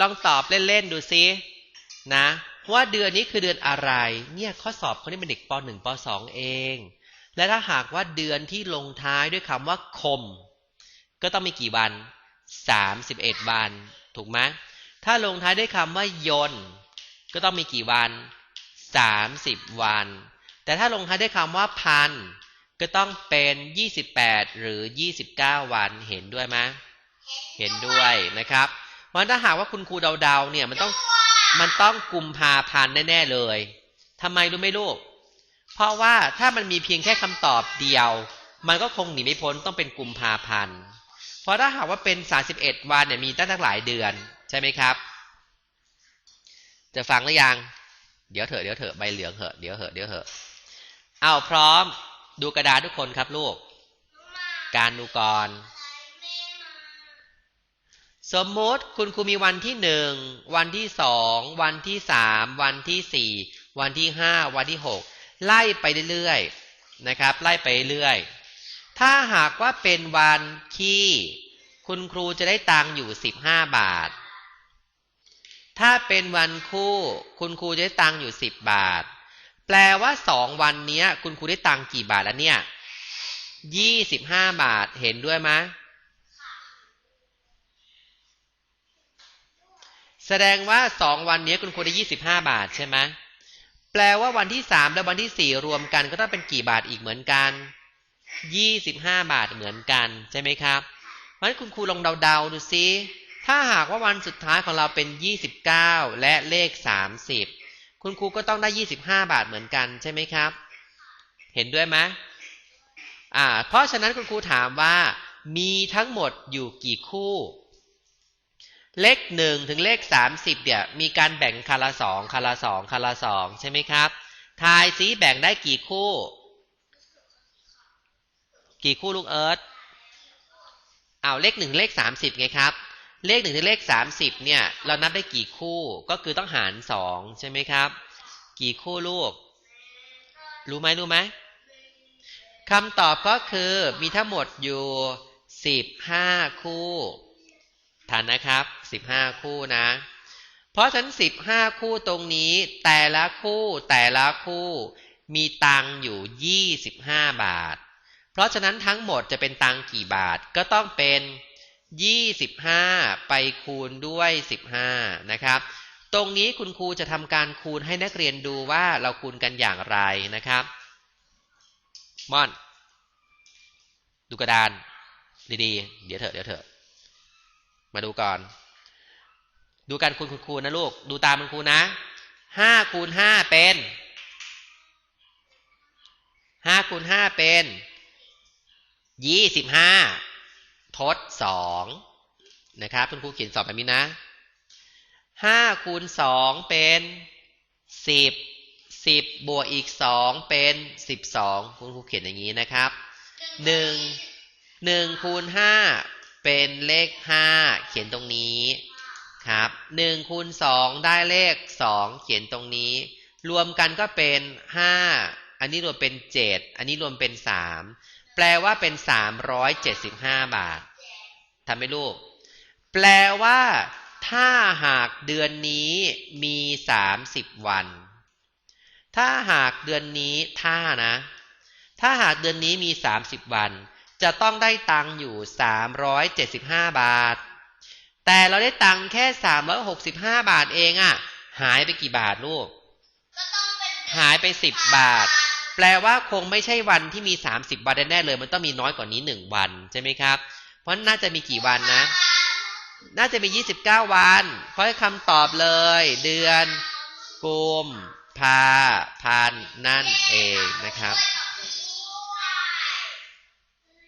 ลองตอบเล่นๆดูซินะว่าเดือนนี้คือเดือนอะไร เนี่ยข้อสอบคนนี้เป็นเด็กป .1 ป .2 เอง และถ้าหากว่าเดือนที่ลงท้ายด้วยคำว่าคม ก็ต้องมีกี่วัน 31 วัน ถูกไหมถ้าลงท้ายด้วยคำว่ายนก็ต้องมีกี่วัน 30 วัน แต่ถ้าลงท้ายด้วยคำว่าพันก็ต้องเป็น 28 หรือ 29 วันเห็นด้วยไหมเห็นด้วยนะครับ มันถ้าหากว่าคุณครูเดาๆเนี่ยมันต้องมันต้องกุมภาพันธ์แน่ๆเลยทำไมรู้ไหมลูก เพราะว่าถ้ามันมีเพียงแค่คำตอบเดียว มันก็คงหนีไม่พ้นต้องเป็นกุมภาพันธ์เพราะถ้าหากว่าเป็น31วันเนี่ยมีตั้งตั้งหลายเดือนใช่ไหมครับ จะฟังหรือยัง เดี๋ยวเถอะเดี๋ยวเถอะใบเหลืองเถอะเดี๋ยวเถอะเดี๋ยวเถอะเอาพร้อมดูกระดาษทุกคนครับลูก การดูก่อน สมมติคุณครูมีวันที่หนึ่งวันที่สองวันที่สามวันที่สี่วันที่ห้าวันที่หกไล่ไปเรื่อยๆนะครับ ไล่ไปเรื่อยถ้าหากว่าเป็นวันขี้ คุณครูจะได้ตังอยู่สิบห้าบาท ถ้าเป็นวันคู่ คุณครูจะได้ตังอยู่สิบบาท แปลว่าสองวันนี้คุณครูได้ตังกี่บาทแล้วเนี่ยยี่สิบห้าบาทเห็นด้วยไหม แสดงว่าสองวันนี้คุณครูได้ยี่สิบห้าบาทใช่ไหมแปลว่าวันที่สามและวันที่สี่รวมกันก็ต้องเป็นกี่บาทอีกเหมือนกันยี่สิบห้าบาทเหมือนกันใช่ไหมครับเพราะฉะนั้นคุณครูลองเดาๆดูซิถ้าหากว่าวันสุดท้ายของเราเป็นยี่สิบเก้าและเลขสามสิบคุณครูก็ต้องได้ยี่สิบห้าบาทเหมือนกันใช่ไหมครับ เห็นด้วยไหมอ่า เพราะฉะนั้นคุณครูถามว่ามีทั้งหมดอยู่กี่คู่ เลขหนึ่งถึงเลขสามสิบเนี่ยมีการแบ่งคาราสองคาราสองคาราสองใช่ไหมครับ ทายซิแบ่งได้กี่คู่ กี่คู่ลูกเอิร์ธเอาเลขหนึ่งเลขสามสิบไงครับ เลขหนึ่งถึงเลขสามสิบเนี่ยเรานับได้กี่คู่ก็คือต้องหารสองใช่ไหมครับ กี่คู่ลูก รู้ไหมรู้ไหมคำตอบก็คือมีทั้งหมดอยู่สิบห้าคู่ ทันนะครับสิบห้าคู่นะ เพราะฉะนั้นสิบห้าคู่ตรงนี้ แต่ละคู่แต่ละคู่มีตังอยู่ยี่สิบห้าบาท เพราะฉะนั้นทั้งหมดจะเป็นตังกี่บาทก็ต้องเป็นยี่สิบห้าไปคูณด้วยสิบห้านะครับ ตรงนี้คุณครูจะทำการคูณให้นักเรียนดูว่าเราคูณกันอย่างไรนะครับม่อน ดูกระดานดีๆ เดี๋ยวเถอะเดี๋ยวเถอะ มาดูก่อน ดูการคูณคุณครูนะลูก ดูตามคุณครูนะห้าคูณห้าเป็นห้าคูณห้าเป็นยี่สิบห้าทดสองนะครับคุณครูเขียนสอบแบบนี้นะห้าคูณสองเป็นสิบสิบบวกอีกสองเป็นสิบสองคุณครูเขียนอย่างนี้นะครับหนึ่งหนึ่งคูณห้า เป็นเลขห้าเขียนตรงนี้ครับหนึ่งคูณสองได้เลขสองเขียนตรงนี้ รวมกันก็เป็นห้าอันนี้รวมเป็นเจ็ดอันนี้รวมเป็นสามแปลว่าเป็นสามร้อยเจ็ดสิบห้าบาททำไหมลูก แปลว่า ถ้าหากเดือนนี้มีสามสิบวัน ถ้าหากเดือนนี้ถ้านะ ถ้าหากเดือนนี้มีสามสิบวัน จะต้องได้ตังค์อยู่สามร้อยเจ็ดสิบห้าบาท แต่เราได้ตังค์แค่สามร้อยหกสิบห้าบาทเองอะ่ะ หายไปกี่บาทลูก หายไปสิบบาท แปลว่าคงไม่ใช่วันที่มีสามสิบวันแน่เลย มันต้องมีน้อยกว่านี้หนึ่งวันใช่ไหมครับ เพราะน่าจะมีกี่วันนะ น่าจะมียี่สิบเก้าวัน เพราะคำตอบเลย เดือนกุมภาพันนั่นเองนะครับ